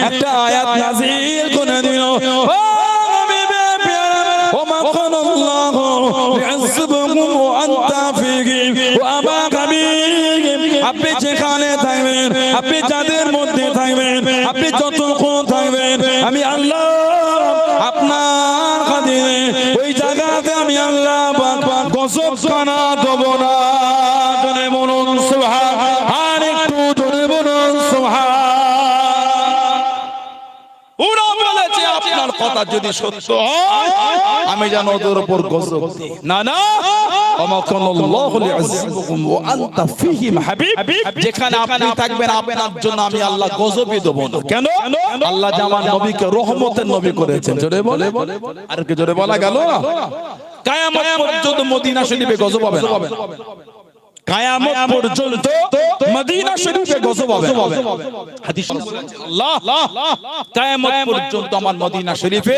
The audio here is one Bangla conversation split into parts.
একটা আয়াত নাজিল কথা যদি সত্য হয় আমি যেন ওদের উপর গজব না না। যেখানে আপনি থাকবেন আপনার জন্য আমি আল্লাহ গজবই দেব না। কেন? আল্লাহ জামান নবীকে রহমতের নবী করেছেন। জোরে বলে আর কি জোরে বলা গেল? কায়ামত পর্যন্ত মদিনা শরীফে গজব হবে না। কায়ামত পর্যন্ত মদিনা শরীফে গজব হবে হাদিস আল্লাহ কায়ামত পর্যন্ত আমার মদিনা শরীফে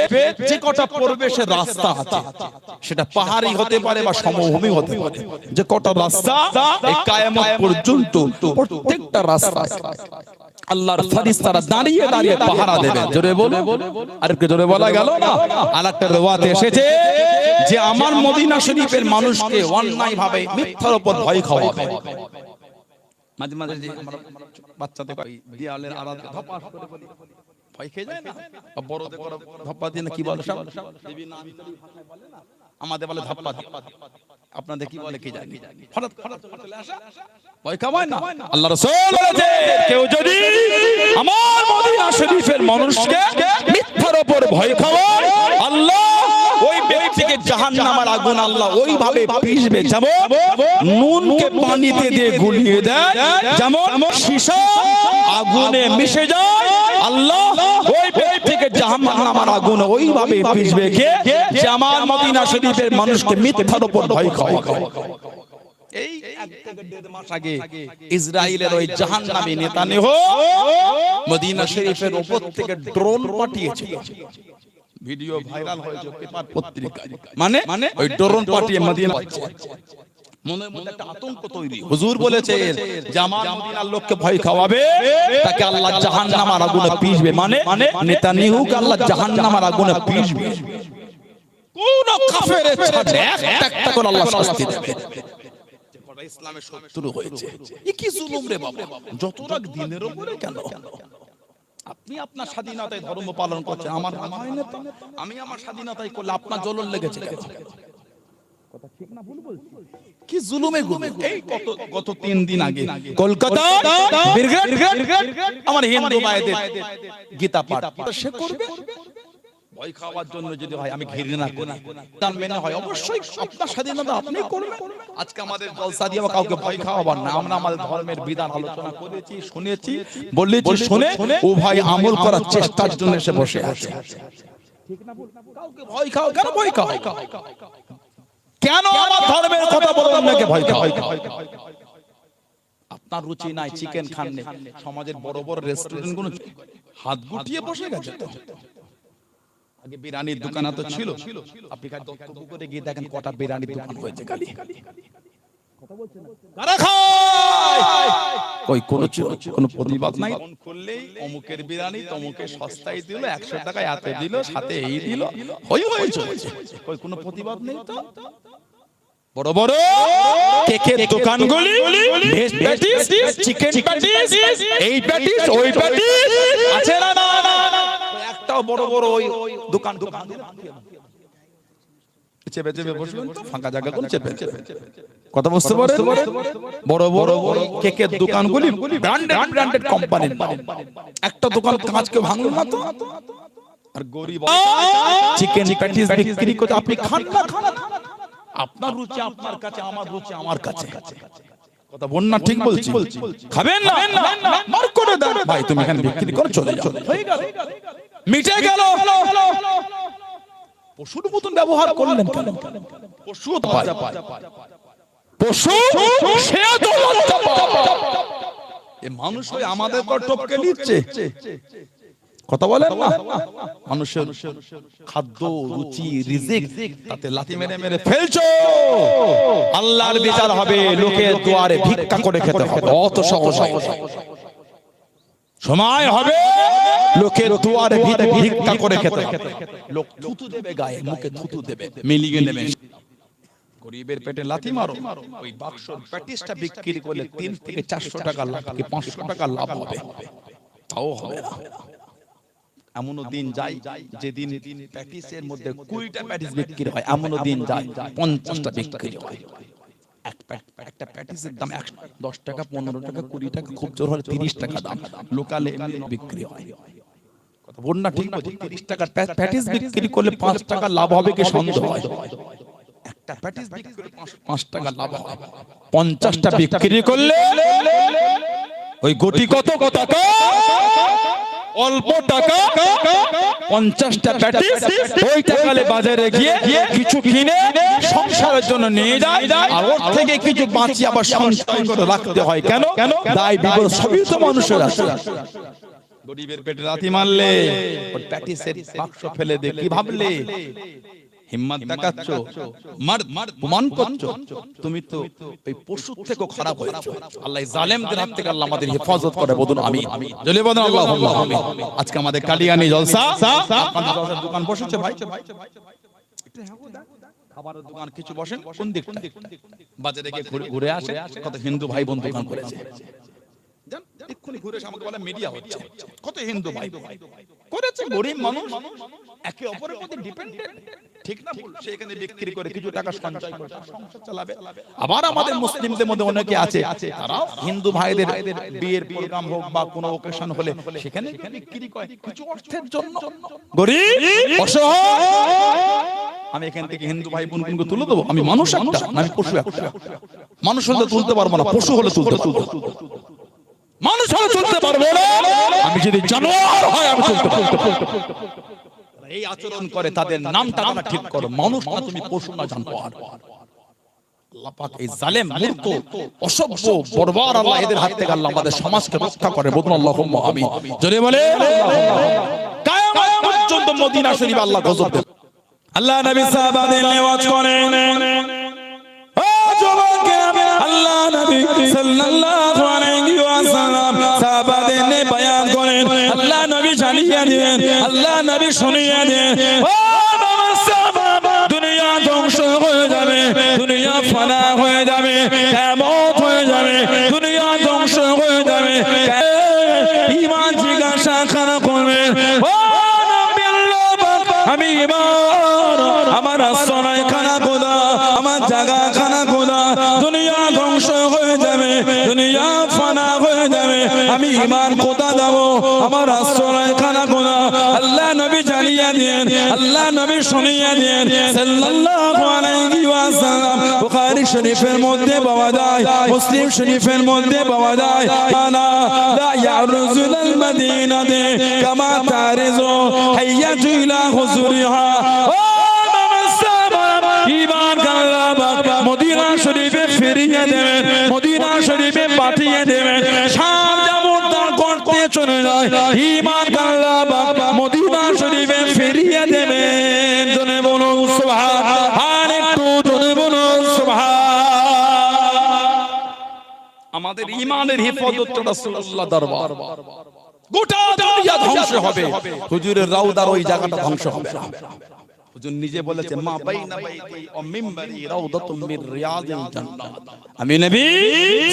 যে কটা প্রবেশের রাস্তা আছে সেটা পাহাড়ি হতে পারে বা সমভূমি হতে পারে যে কটা রাস্তা এই কায়ামত পর্যন্ত প্রত্যেকটা রাস্তা আল্লাহর ফেরেশতারা দাঁড়িয়ে দাঁড়িয়ে পাহারা দেবে। জোরে বলো আর একটু জোরে বলা গেল না? এসেছে যে আমার মদিনা শরীফের মানুষকে অন্যায় ভাবে মিথ্যার উপর ভয় খাওয়াবে। মাঝে মাঝে যে বাচ্চাদের দেয়ালের আড়াল ধপাস করে বলি, ভয় খেয়ে যায় না? বড়দের বড় ধপ্পা দিয়ে না কি বলে সব? আমাদের বলে ধপ্পা আপনাদের কি বলে কি জানি? হঠাৎ হঠাৎ চলে আসা? ভয় খাওয়ায় না। আল্লাহ রাসূল কেউ যদি আমার মদিনা শরীফের মানুষকে মিথ্যার উপর ভয় খাওয়ায় আল্লাহ ওই ব্যক্তিকে জাহান্নামের আগুন আল্লাহ ওইভাবে পিষবে যেমন নুনকে পানিতে দিয়ে গুলিয়ে দেয় যেমন সীসা আগুনে মিশে যায় আল্লাহ ওই ব্যক্তিকে জাহান্নামের আগুন ওইভাবে পিষবে কে? যে আমার মদিনা শরীফের মানুষকে মিথ্যার উপর ভয় খাওয়ায়। মাস আগে ইসরায়েলের ওই জাহান্নামী নেতানেহ মদিনা শরীফের উপর থেকে ড্রোন পাঠিয়েছে। ভিডিও ভাইরাল হয়েছে পেপার পত্রিকায়। মানে? মানে? ওই ড্রোন পাঠিয়ে মদিনা মনে মনে একটা আতঙ্ক তৈরি হুজুর বলেছে মদিনার লোককে ভয় খাওয়াবে তাকে আল্লাহ জাহান্নামের আগুনে পিষবে। মানে? নেতানিহুকে আল্লাহ জাহান্নামের আগুনে পিষবে। কোন কাফের ছাড়ে একটা একটা করে আল্লাহ শাস্তি দেবে। ইসলামের শত্রু হয়েছে। এ কি জুলুম রে বাবা? যত রাগ দিনের উপরে কেন? আপনি আপনার স্বাধীনতায় ধর্ম পালন করছেন আমার না তো। আমি আমার স্বাধীনতায় করলে আপনার জ্বলন লেগেছে কেন? কি জুলুমে এই কত গত তিন দিন আগে কলকাতা আমার হিন্দু ভাইদের গীতা পাঠ। সে করবে? ভয় খাওয়ার জন্য যদি হয় আমি ঘৃণা করি। তার মেনে হয় অবশ্যই আপনার স্বাধীনতা আপনি করবেন। আজকে আমাদের জলসা দিয়ে কাউকে ভয় খাওয়াবার না আমরা আমাদের ধর্মের বিধান আলোচনা করেছি শুনেছি বলেছি শুনে ও ভাই আমল করার চেষ্টার জন্য এসে বসে আছে। কাউকে ভয় খাও কেন ভয় খাও? কেন আমার ধর্মের কথা বলে অন্যকে ভয় খাও আপনার রুচি নাই চিকেন খান সমাজের বড় বড় রেস্টুরেন্টগুলো হাত গুটিয়ে বসে গেছে তো। আগে বিরিয়ানির দোকান তো ছিল। আপনি দত্তপুকুরে গিয়ে দেখেন কটা বিরিয়ানির দোকান হয়েছে খালি। কারা কোন কোন প্রতিবাদ নাই? ফোন করলেই অমুকের বিরিয়ানি তমুকের সস্তায় দিল একশো টাকায় এত দিল সাথে এই দিল হই হই চলছে। কই কোনো প্রতিবাদ নেই তো? বড় বড় কেকের দোকানগুলি ভেজ প্যাটিস চিকেন প্যাটিস এই প্যাটিস ওই প্যাটিস আছে না না। একটাও বড় বড় ওই দোকান দোকান চেপে চেপে বসবেন তো, ফাঁকা জায়গা কোন চেপে চেপে কথা বুঝতে পারেন বড় বড় ওই কেকের দোকানগুলি ব্র্যান্ডেড ব্র্যান্ডেড কোম্পানির একটা দোকান কাঁচকে ভাঙলো না তো আর গরিব চিকেন প্যাটিস বিক্রি করতে আপনি খান না খান আপনার রুচি আপনার কাছে আমার রুচি আমার কাছে কথা বল না ঠিক বলছি খাবেন না মার করে দেন ভাই তুমি এখানে বিক্রি করে চলে যাও হয়ে গেল মিটে গেল। পশুর মতন ব্যবহার করলেন কেন? পশু পায় পশু সে তো পায় মানুষ আমাদের পর টপকে নিচ্ছে। কথা বলেন না? মানুষের খাদ্য রুচি রিজিক তাতে লাথি মেরে মেরে ফেলছো। আল্লাহর বিচার হবে লোকের দুয়ারে ভিক্ষা করে খেতে হবে। অত সহজ। সময় হবে। লোকের দুয়ারে ভিড়ে ভিক্ষা করে খেতে। লোক থুতু দেবে গায়ে মুখে থুতু দেবে। মিলিয়ে নেবে। গরিবের পেটে লাথি মারো। ওই বাক্সর প্যাটিসটা বিক্রি করলে তিন থেকে চারশো টাকা লাভ কি পাঁচশো টাকা লাভ হবে? তাও হবে না। এমনও দিন যায় যেদিন প্যাটিসের মধ্যে কুড়িটা প্যাটিস বিক্রি হয় এমনও দিন যায় পঞ্চাশটা বিক্রি হয়। একটা প্যাটিসের দাম দশ টাকা পনেরো টাকা কুড়ি টাকা খুব জোর হলে তিরিশ টাকা দাম। লোকালে বিক্রি হয়। না ঠিক বলছি তিরিশ টাকার প্যাটিস বিক্রি করলে পাঁচ টাকা লাভ হবে কি সন্দেহ? হয় একটা প্যাটিস বিক্রি করলে পাঁচ- টাকা লাভ পঞ্চাশটা বিক্রি করলে ওই গোটি কত কত অল্প টাকা পঞ্চাশটা প্যাটিস ওই টাকালে বাজারে গিয়ে কিছু কিনে সংসারের জন্য নিয়ে যায়। আর ওর থেকে কিছু বাঁচিয়ে আবার করে রাখতে হয়। কেন? কেন? দায় বিপদ সবই তো মানুষের আছে। গরিবের পেটে লাথি মারলে ওর প্যাটিসের বাক্স ফেলে দে কি ভাবলে? হিম্মত দেখাচ্ছ? প্রমাণ করছ? তুমি তো ওই পশুর থেকেও খারাপ হয়েছো। আল্লাহ জালেমদের হাত থেকে আল্লাহ আমাদের হেফাজত করে বলুন আমি জলে বলুন আল্লাহ আমি আজকে আমাদের কালিয়ানি জলসা। দোকান বসেছে ভাই? খাবারের দোকান কিছু বসেন? কোন দিকটা? বাজারে গিয়ে ঘুরে- আসে কত হিন্দু ভাই বোন দোকান করেছে। এক্ষুনি ঘুরে এসে আমাকে বলে মিডিয়া হচ্ছে। কত হিন্দু ভাই। করেছে গরিব মানুষ? একে অপরের মধ্যে ডিপেন্ডেন্ট ঠিক না ভুল? সে এখানে বিক্রি করে কিছু টাকা সঞ্চয় করে। সংসার চালাবে। আবার আমাদের মুসলিমদের মধ্যে অনেকে আছে। তারাও হিন্দু ভাইদের বিয়ের প্রোগ্রাম হোক বা কোনো ওকেশন হলে সেখানে বিক্রি করে কিছু অর্থের জন্য। গরিব অসহায়। আমি এখান থেকে হিন্দু ভাই বোন বোনকে তুলে দেবো। আমি মানুষ একটা আমি পশু একটা। মানুষ হলে তুলতে পারব না পশু হলে তুলতে তুলতে মানুষ হলে তুলতে পারব না। আমি যদি জানোয়ার হয় আমি তুলতে তুলতে এই আচরণ করে তাদের নামটা তোমরা ঠিক করো। মানুষ না তুমি পশু না জানোয়ার। আল্লাহ নবী সাল্লাল্লাহু আলাইহি ওয়াসাল্লাম বয়ান করেন। আল্লাহ নবী জানিয়ে দেন আল্লাহ নবী শুনিয়ে দেন ও দুনিয়া ধ্বংস হয়ে যাবে, দুনিয়া ফানা হয়ে যাবে, কিয়ামত হয়ে যাবে, দুনিয়া ধ্বংস হয়ে যাবে। ইমান জিজ্ঞাসা খানা আমি ইমান কোথা দেবো আমার আশ্রয় খানা খোদা আল্লাহ নবী জানিয়ে দেন আল্লাহ নবী শুনিয়ে দেন সাল্লাল্লাহু শরীফের মধ্যে পাওয়া যায়, মুসলিম শরীফের মধ্যে আনা লা ইয়ারুজুল মদিনাতে কামা তারিজু ও ইমান মদিনা শরীফে ফিরিয়ে দেবেন আমাদের ইমানের হেফাজত রাসূলুল্লাহ দরবার। গোটা দুনিয়া ধ্বংস হবে। হুজুরের রাউদার ওই জায়গাটা ধ্বংস হবে। না হুজুর নিজে বলেছে মা বাইনা বাইতি ও মিম্বারি রাউদাতুম জান্নাত। আমি নবী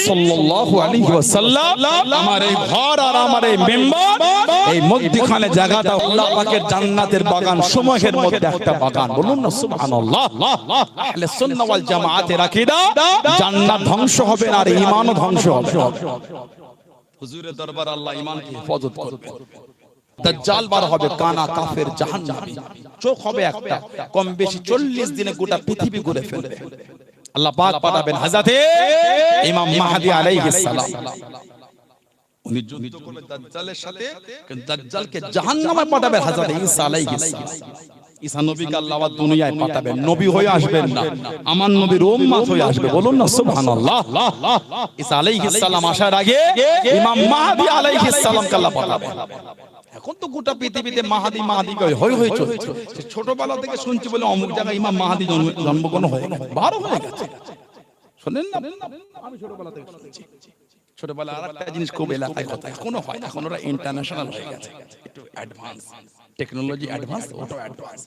সাল্লাল্লাহু আলাইহি ওয়াসাল্লাম আমার এই ঘর আর আমার এই মিম্বার এই মধ্যখানে জায়গাটা আল্লাহ পাকের জান্নাতের বাগান সমূহের মধ্যে একটা বাগান। বলুন না সুবহানাল্লাহ। আহলে সুন্নাহ ওয়াল জামাআতের আকীদা জান্নাত ধ্বংস হবে না আর ঈমানও ধ্বংস হবে। হুজুরের দরবার আল্লাহ ঈমানকে হেফাজত করবে। দাজ্জাল বার হবে কানা কাফের জাহান্নামী। চোখ হবে একটা, কম বেশি 40 দিনে গোটা পৃথিবী ঘুরে ফেলবে। আল্লাহ পাক পাঠাবেন হযরতে ইমাম মাহদি আলাইহিস সালাম। উনি যুদ্ধ করবে দাজ্জালের সাথে, কিন্তু দাজ্জালকে জাহান্নামে পাঠাবে হযরত ঈসা আলাইহিস সালাম। ঈসা নবীকে আল্লাহ আবার দুনিয়ায় পাঠাবেন। নবী হয়ে আসবেন না, আমার নবীর উম্মত হয়ে আসবে, বলুন না সুবহানাল্লাহ। ঈসা আলাইহিস সালাম আসার আগে ইমাম মাহদি আলাইহিস সালামকে আল্লাহ পাঠাবেন। এখন তো গোটা পৃথিবীতে মাহাদি মাহাদি হয়ে হই চলছে ছোটবেলা থেকে শুনছি বলে অমুক জায়গায় ইমাম মাহাদি জন্ম- জন্মগ্রহণ হয়ে বারো হয়ে গেছে। শোনেন না। আমি ছোটবেলা থেকে শুনেছি। ছোটবেলা আর একটা জিনিস খুব এলাকায় কথা এখনও হয় এখন ওরা ইন্টারন্যাশনাল হয়ে গেছে। একটু অ্যাডভান্স টেকনোলজি অ্যাডভান্স ওটা অ্যাডভান্স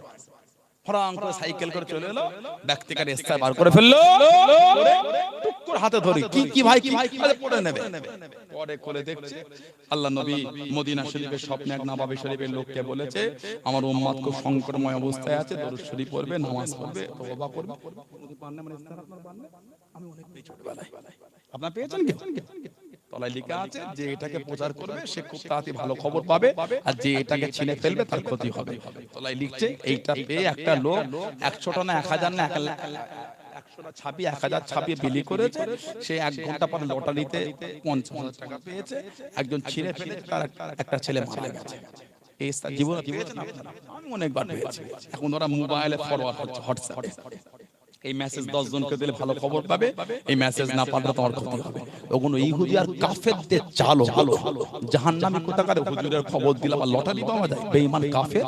ফরাং করে সাইকেল করে চলে এলো ব্যক্তিকার বার করে ফেলল। করে টুক করে হাতে ধরি কি কি ভাই কি আরে পড়ে নেবে? পরে দেখছে আল্লাহ নবী মদিনা শরীফের স্বপ্নে এক নবাবী শরীফের লোককে বলেছে আমার উম্মাদ খুব সংকটময় অবস্থায় আছে দরুদ শরীফ পড়বে নামাজ পড়বে তওবা করবে। আমি অনেক পেয়েছি ছোটবেলায় আপনার পেয়েছেন কি? তলায় লেখা আছে যে এটাকে প্রচার করবে সে খুব তাড়াতাড়ি ভালো খবর পাবে আর যে এটাকে ছিনে ফেলবে তার ক্ষতি হবে। তলায় লিখছে এইটা পেয়ে একটা লোক একশোটা না এক হাজার না এক ছাপিয়ে এক হাজার ছাপিয়ে বিলি করেছে সে এক ঘণ্টা পর লটারিতে পঞ্চাশ টাকা পেয়েছে। একজন ছিঁড়ে ফেলে তার এক- একটা ছেলে মারা গেছে। জীবনে? আমি অনেকবার পেয়েছি। এখন ওরা মোবাইলে ফরওয়ার্ড হচ্ছে হোয়াটসঅ্যাপে এই মেসেজ দশ জনকে দিলে ভালো খবর পাবে? এই মেসেজ না পারলে তোমার ক্ষতি হবে। ওগুলো ইহুদি আর কাফেরদের চালো ভালো জাহান নামে কোথাকার হুজুরের খবর দিলে আবার লটারি পাওয়া যায়? বেঈমান কাফের?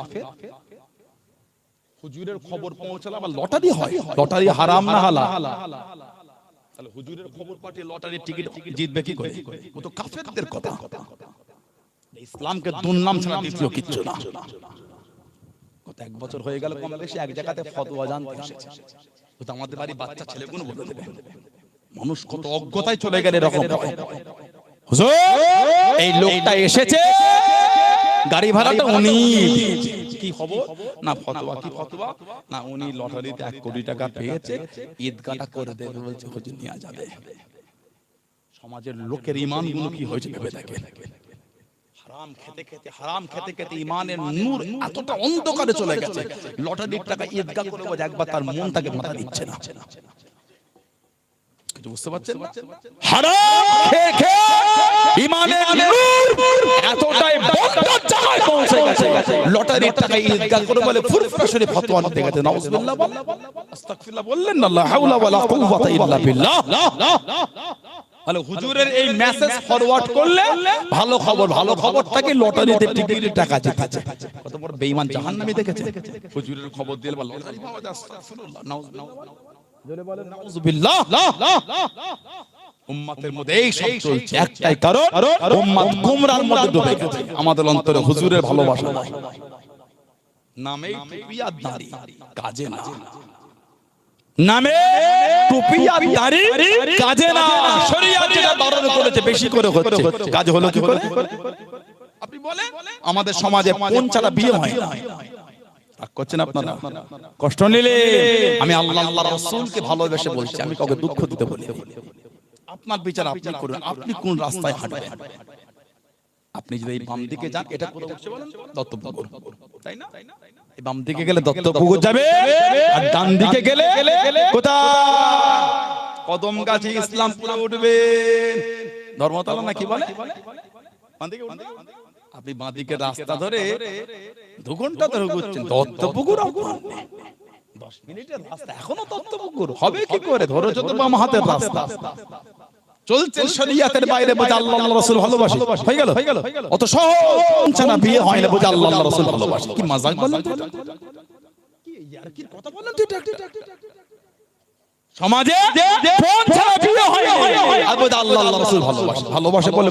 হুজুরের খবর পৌঁছালে আবার লটারি হয়। লটারি হারাম না হালা তাহলে হুজুরের খবর পাঠিয়ে লটারির টিকিট জিতবে কি করে? ও তো কাফেরদের কথা। ইসলামকে দুর্নাম ছাড়া দ্বিতীয় কিচ্ছু না। গত এক বছর হয়ে গেল কম বেশি এক জায়গাতে ফতোয়া জানতে এসেছে। আমাদের বাড়ি বাচ্চা ছেলেগুলো বলে দেবে। মানুষ কত অজ্ঞতায় চলে গেলে এরকম। এই লোকটা এসেছে। গাড়ি ভাড়াটা উনি। কি খবর? না ফতোয়া কি ফতোয়া? না উনি লটারিতে এক কোটি টাকা পেয়েছে। ঈদগাটা করে দেবে বলছে হুজুর নিয়ে যাবে। সমাজের লোকের ইমানগুলো কি হয়েছে ভেবে দেখে হারাম খেতে খেতে হারাম খেতে খেতে ইমানের নূর এতটা অন্ধকারে চলে গেছে লটারির টাকা ঈদগা করে বোঝে একবার তার মন তাকে মাথা দিচ্ছে না কিছু বুঝতে পারছেন হারাম খেয়ে খেয়ে ইমানের নূর এতটাই বন্ধ জায়গায় পৌঁছে গেছে লটারির টাকা ঈদগা করে বলে ফুরফুরা শরীফ ফতোয়া নিতে গেছে নাউজুবিল্লাহ আস্তাগফিরুল্লাহ বললেন না লা হাওলা ওয়ালা কুওয়াতা ইল্লা বিল্লাহ তাহলে হুজুরের এই মেসেজ ফরওয়ার্ড করলে ভালো খবর ভালো খবরটাকে লটারিতে টিকিটের টাকা জিতেছে কত বড় বেঈমান জাহান্নামী দেখেছে। হুজুরের খবর দিলে বা লটারি পাওয়া যায় আস্তাগফিরুল্লাহ জোরে বলেন। নাউজুবিল্লাহ উম্মতের মধ্যে এই সব চলছে একটাই কারণ উম্মত গুমরার মধ্যে ডুবে গেছে। আমাদের অন্তরে হুজুরের ভালোবাসা নাই। নামেই টুপি আর দাড়ি কাজে না। নামে টুপি আর দাড়ি কাজে না শরীয়ত যেটা বারণ করেছে বেশি করে হচ্ছে। কাজ হলো কি করে? আপনি বলেন। আমাদের সমাজে কোন ছাড়া বিয়ে হয়? না করছেন আপনারা? কষ্ট নিলে আমি আল্লাহ আল্লাহ রাসূলকে ভালোবেসে বলছি আমি কাউকে দুঃখ দিতে বলি আপনার বিচার আপনি করুন। আপনি কোন রাস্তায় হাঁটবেন? আপনি যদি এই বাম দিকে যান এটা উঠছে বলেন। দত্তপুকুর তাই না? এই বাম দিকে গেলে দত্তপুকুর যাবে আর ডান দিকে গেলে কোথা কদম গাছে ইসলামপুরে উঠবে ধর্মতলা না কি বলে? আপনি বাঁ দিকে রাস্তা ধরে দু ঘণ্টা ধরে ঘুরছেন। দত্তপুকুর দশ মিনিটের রাস্তা। এখনও দত্তপুকুর। হবে কি করে? ধরো যত বাম হাতের রাস্তা। চলছেন শরীয়তের বাইরে বোঝা আল্লাহ রাসূল ভালোবাসে। হয়ে গেল? হয়ে গেল। অত সহজ না বিয়ে হয় না বোঝা আল্লাহ রাসূল ভালোবাসে। কি মজাক বলেন তো ইয়ার কি কথা বলেন তুই সমাজে ফোন ছাড়া বিয়ে হয় না। আর বোঝা আল্লাহ রাসূল ভালোবাসে। ভালোবাসে বলে